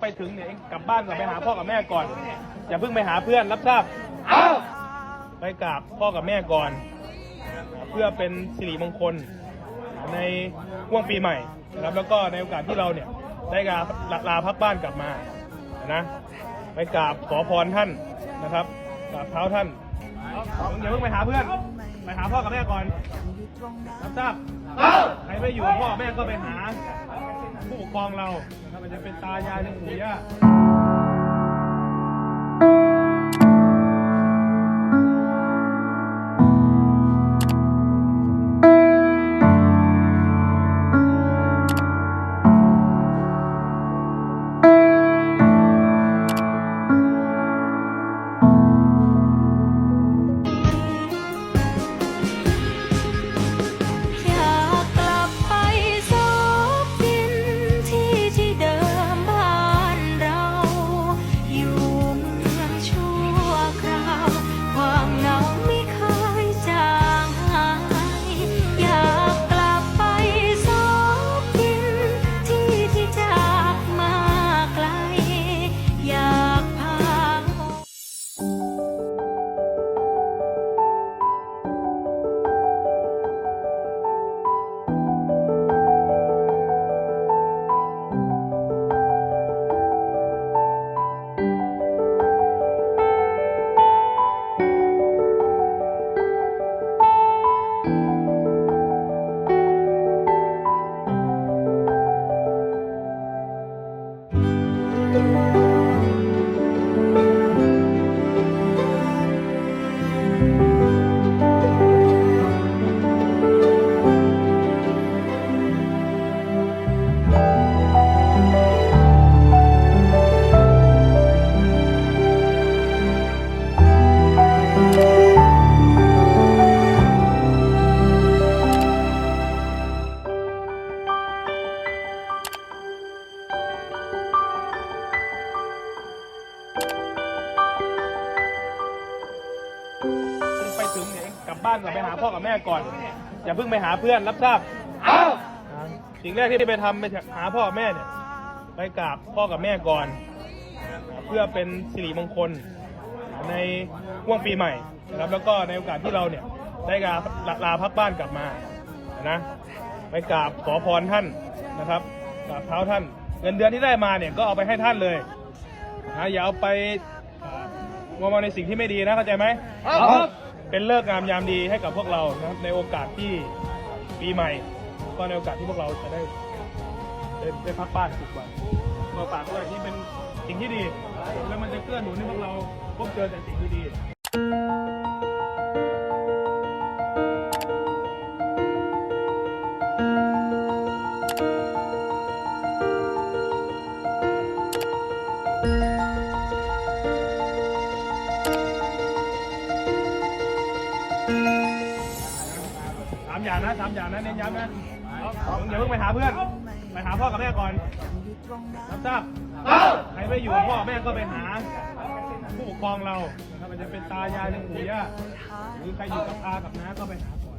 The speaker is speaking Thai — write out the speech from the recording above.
ไปถึงเนี่ยเองกลับบ้านก่อนไปหาพ่อกับแม่ก่อน อย่าเพิ่งไปหาเพื่อนรับทราบไปกราบพ่อกับแม่ก่อน เพื่อเป็นสิริมงคลในห่วงปีใหม่นะครับแล้วก็ในโอกาสที่เราเนี่ยได้ลาลาพักบ้านกลับมานะไปกราบขอพรท่านนะครับกราบเท้าท่านอย่าเพิ่งไปหาเพื่อน ไปหาพ่อกับแม่ก่อนรับทราบใครไม่อยู่กับพ่อกับแม่ก็ไปหาผู้ปกครองเรานะครับมันจะเป็นตายายหรือปู่ย่าานก่อนไปหาพ่อกับแม่ก่อนอย่าเพิ่งไปหาเพื่อนรับทราบสิ่งแรกที่ไปทำไปหาพ่อกับแม่เนี่ยไปกราบพ่อกับแม่ก่อน เพื่อเป็นสิริมงคลในห่วงปีใหม่นะครับแล้วก็ในโอกาสที่เราเนี่ยได้ลาลาพักบ้านกลับมานะไปกราบขอพรท่านนะครับกราบเท้าท่าน เงินเดือนที่ได้มาเนี่ยก็เอาไปให้ท่านเลยนะอย่าเอาไปเอ่อมัวมาในสิ่งที่ไม่ดีนะเข้าใจไหม เป็นเลิกงามยามดีให้กับพวกเรานะครับในโอกาสที่ปีใหม่ ก็ในโอกาสที่พวกเราจะได้ได้ได้พักบ้านสุกวันมาฝากด้วยที่เป็นสิ่งที่ดี แล้วมันจะเกื้อหนุนให้พวกเราพบเจอแต่สิ่งที่ดี นะสามอย่างนะเน้นย้ำนะอย่าเพิ่งไปหาเพื่อน ไปหาพ่อกับแม่ก่อนรับทราบใครไม่อยู่พ่อแม่ก็ไปหา ผู้ปกครองเรานะครับมันจะเป็นตายายหรือปู่ย่าหรือใครอยู่กับอากับน้าก็ไปหาก่อน